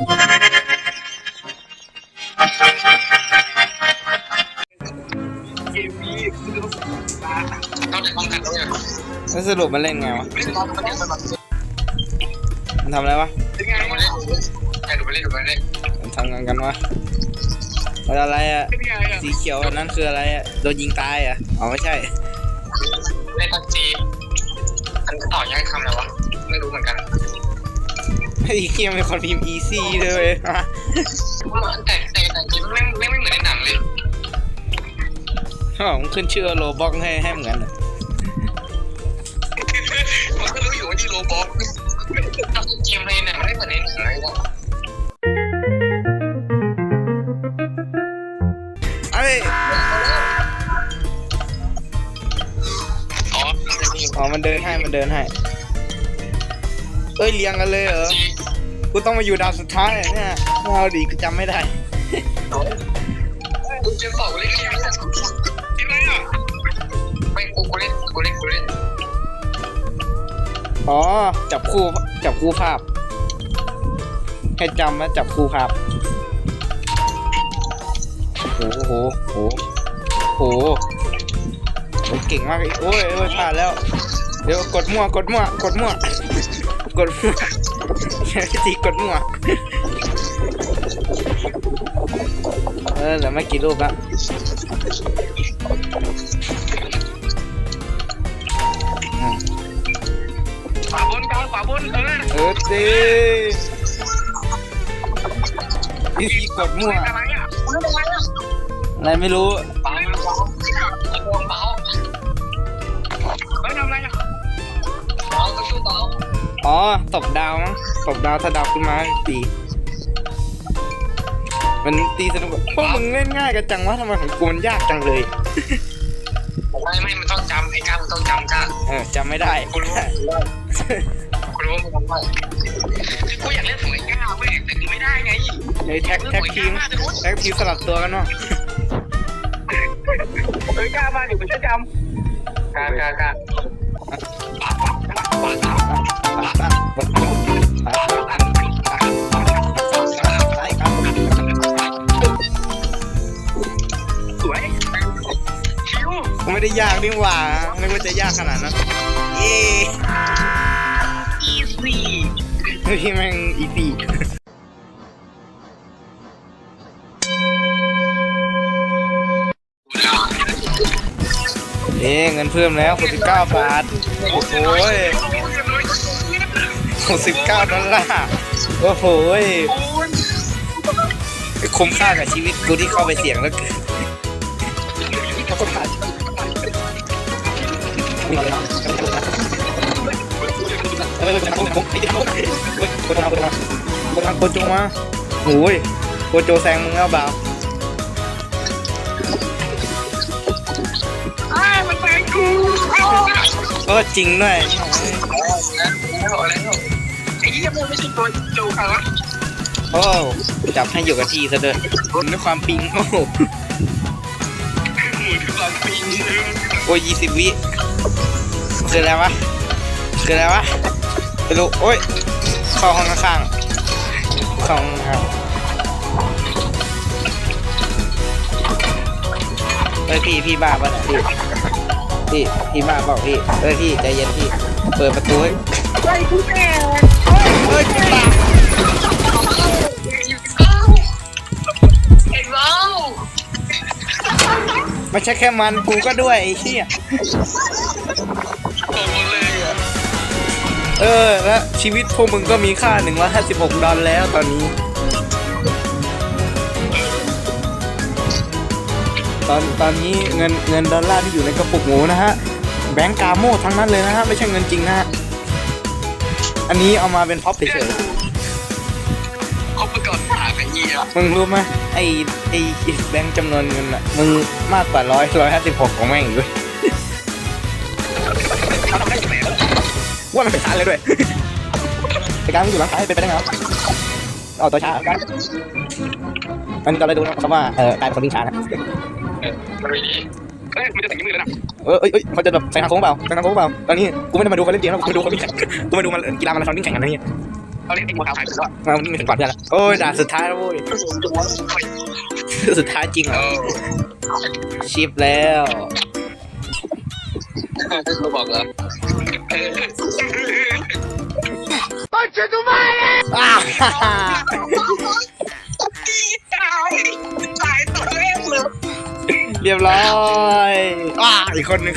เกมนี้คือต้องตาต้องแต่ป้องกันด้วยแล้วสรุปมันเล่นไงวะ ไม่ต้องมาเล่นมันมามันทำอะไรวะเป็นไงดูมาเล่นใช่ดูมาเล่นดูมาเล่นมันทำงานกันวะมันอะไรอะเป็นไงอะสีเขียวอันนั้นคืออะไรอะโดนยิงตายอะอ๋อไม่ใช่ เล่นพับจีอันต่อยังทำอะไรวะ ไม่รู้เหมือนกันไอ้เกียมีคนพิมพ์ easy ด้วยแต่แต่แต่จริงไม่ไม่ไม่เหมือนในหนังเลยอ๋อมันขึ้นชื่อโลบ็อกให้ให้เหมือนอะผมก็รู้อยู่ว่าที่โลบ็อกแต่เกมในหนังไม่เหมือนในหนังเลยนะเอ้ยอ๋ออ๋อมันเดินให้มันเดินให้เอ้ยเรียงกันเลยเหรอจี กูต้องมาอยู่ดาวสุดท้ายอะเนี่ยไม่เอาดีกูจำไม่ได้กูเจอเป่าเล่นเกมนี่จริงไหมอะไม่กูกูเล่นกูเล่นกูเล่นอ๋อจับคู่จับคู่ภาพให้จำนะจับคู่ภาพโอ้โหโอ้โหโอ้โหโอ้เก่งมากเลยโอ้ยโอ้ยผ่านแล้ว เดี๋ยวกดมั่วกดมั่วกดมั่วกดมั่ว ใช้วิธีกดมั่วเออเหลือไม่กี่รูปละอืมขวาบนกลางขวาบนเออเออดีวิธีกดมั่วอะไรอะอะไรไม่รู้เป่าเป่า ตบดาวมั้งตบดาวถ้าดาวขึ้นมาตีมันตีสนุกอะพวกมึงเล่นง่ายกันจังวะทำไมของกูมันยากจังเลยไม่ไม่มันต้องจำไอ้ก้ามันต้องจำก้าเออจำไม่ได้กูรู้กูรู้ว่ามันทำได้คือกูอยากเล่นของไอ้ก้าเว้ยแต่กูไม่ได้ไงเฮ้ยแท็กแท็กทีมแท็กทีมสลับตัวกันเนาะเฮ้ยกล้ามาเดี๋ยวกูช่วยจกล้ากล้ากล้า ไม่ได้ยากนี่หว่านึกว่าจะยากขนาดนั้นเย้อีซี่เฮ้ยแม่งอีปีเอ้เงินเพิ่มแล้ว 69 บาท โอ้โห69ดอลลาร์โอ้โหคุ้มค่ากับชีวิตกูที่เข้าไปเสี่ยงแล้วเกิน โคโจมาโอ้ยโคโจแซงมึงแล้วเปล่าอ้มันแซงกูก็จริงด้วยไอ้ยี่มันไม่ใช่ตัวจูเขาอะโอ้จับให้อยู่กับที่ซะด้วยด้วยความปิงโอ้โหหมุนความปีนโอ้ยยี่สิบวิ คืออะไรวะคืออะไรวะไม่รู้โอ้ยเข้าห้องข้างๆเข้าห้องข้างเฮ้ยพี่พี่บ้าป่ะเนี่ยพี่พี่พี่บ้าเปล่าพี่เฮ้ยพี่ใจเย็นพี่เปิดประตูให้ไอ้กูแก่เฮ้ยพี่บ้า ไม่ใช่แค่มันกูก็ด้วยไอ้เหี้ยตกเลยอะเออแล้วชีวิตพวกมึงก็มีค่า156ดอลแล้วตอนนี้ ตอนตอนนี้เงินเงินดอลลาร์ที่อยู่ในกระปุกหมูนะฮะ แบงก์กาโมทั้งนั้นเลยนะฮะ ไม่ใช่เงินจริงนะฮะ อันนี้เอามาเป็นพ็อปเฉยเขาประกอบหากันเยี่ยๆมึงรู้ไหม ไอ้ไอ้แบงก์จำนวนเงินอะมึงมากกว่าร้อยร้อยห้าสิบหกของแม่งอีกด้วยเขาทำได้ยังไงว่ามันเป็นชั้นเลยด้วยไอ้การมึงอยู่หลังซ้ายเป็นไปได้ไงวะเอาตัวช้ากันอันนี้เราได้ดูนะครับว่าเออกลายเป็นคนวิ่งช้านะมันไม่ดีเฮ้ยมันจะถึงนิ้วมือแล้วนะเออเอ้ยเอ้ยเขาจะแบบใส่ทางโค้งเปล่าใส่ทางโค้งเปล่าตอนนี้กูไม่ได้มาดูเขาเล่นเกมนะกูมาดูเขาวิ่งแข่งกูมาดูมันกีฬามาราธอนวิ่งแข่งกันนะเนี่ย เขาเรียกกูทำหายไปแล้วมามึงถึงก่อนได้แล้วโอ้ยด่านสุดท้ายแล้วโว้ยสุดท้ายจริงเหรเอออชิปแล้วกูบอกแล้วอ้าวตายตัวแรกเลยเรียบร้อยอ้าอีกคนหนึ่ง